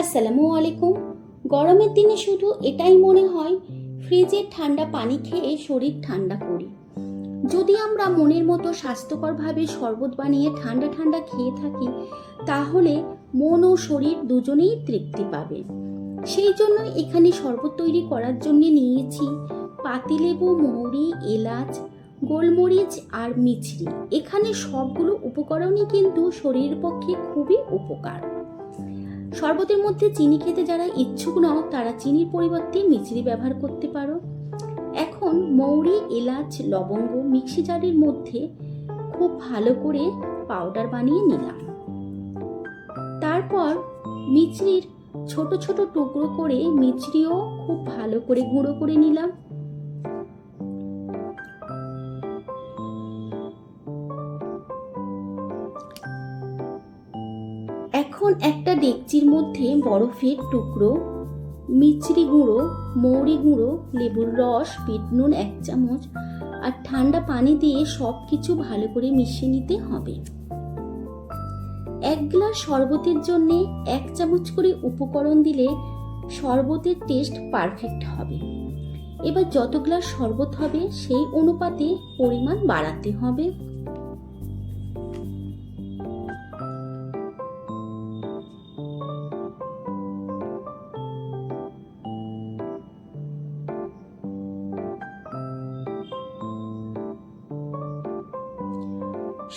আসসালামু আলাইকুম। গরমের দিনে শুধু এটাই মনে হয় ফ্রিজের ঠান্ডা পানি খেয়ে শরীর ঠান্ডা করি। যদি আমরা মনের মতো স্বাস্থ্যকরভাবে শরবত বানিয়ে ঠান্ডা ঠান্ডা খেয়ে থাকি, তাহলে মন ও শরীর দুজনেই তৃপ্তি পাবে। সেই জন্য এখানে শরবত তৈরি করার জন্য নিয়েছি পাতিলেবু, মৌরি, এলাচ গোলমরিচ আর মিছরি। এখানে সবগুলো উপকরণই কিন্তু শরীরের পক্ষে খুবই উপকার। শরবতের মধ্যে চিনি খেতে যারা ইচ্ছুক নও, তারা চিনির পরিবর্তে মিছরি ব্যবহার করতে পারো। এখন মৌরি, এলাচ, লবঙ্গ মিক্সি জারের মধ্যে খুব ভালো করে পাউডার বানিয়ে নিলাম। তারপর মিছরির ছোট ছোট টুকরো করে মিছরিও খুব ভালো করে গুঁড়ো করে নিলাম। এখন একটা ডেকচির মধ্যে বরফের টুকরো মিচড়ি গুঁড়ো, মৌরি গুঁড়ো, লেবুর রস, বিট নুন এক চামচ আর ঠান্ডা পানি দিয়ে সব কিছু ভালো করে মিশিয়ে নিতে হবে। এক গ্লাস শরবতের জন্য এক চামচ করে উপকরণ দিলে শরবতের টেস্ট পারফেক্ট হবে। এবার যত গ্লাস শরবত হবে, সেই অনুপাতে পরিমাণ বাড়াতে হবে।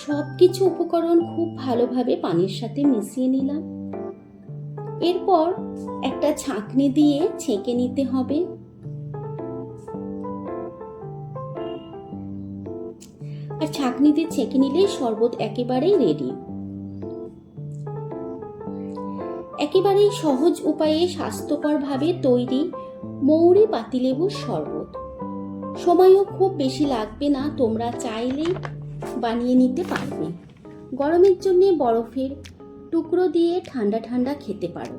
সব কিছু উপকরণ খুব ভালোভাবে পানির সাথে মিশিয়ে নিলাম। এরপর একটা ছাঁকনি দিয়ে ছেঁকে নিতে হবে। আর ছাঁকনিতে ছেঁকে নিলে শরবত একেবারেই রেডি একেবারেই সহজ উপায়ে স্বাস্থ্যকরভাবে তৈরি মৌরি পাতিলেবুর শরবত। সময়ও খুব বেশি লাগবে না, তোমরা চাইলেই বানিয়ে নিতে পারবে। গরমের জন্য বরফের টুকরো দিয়ে ঠান্ডা ঠান্ডা খেতে পারো।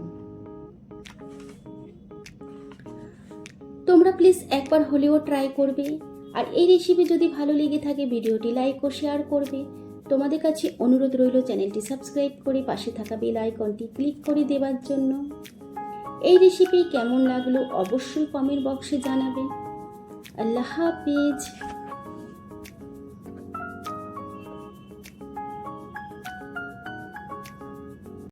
তোমরা প্লিজ একবার হলেও ট্রাই করবে। আর এই রেসিপি যদি ভালো লেগে থাকে, ভিডিওটি লাইক ও শেয়ার করবে। তোমাদের কাছে অনুরোধ রইল চ্যানেলটি সাবস্ক্রাইব করে পাশে থাকা বেল আইকনটি ক্লিক করে দেওয়ার জন্য। এই রেসিপি কেমন লাগল অবশ্যই কমেন্ট বক্সে জানাবে। আল্লাহ হাফিজ।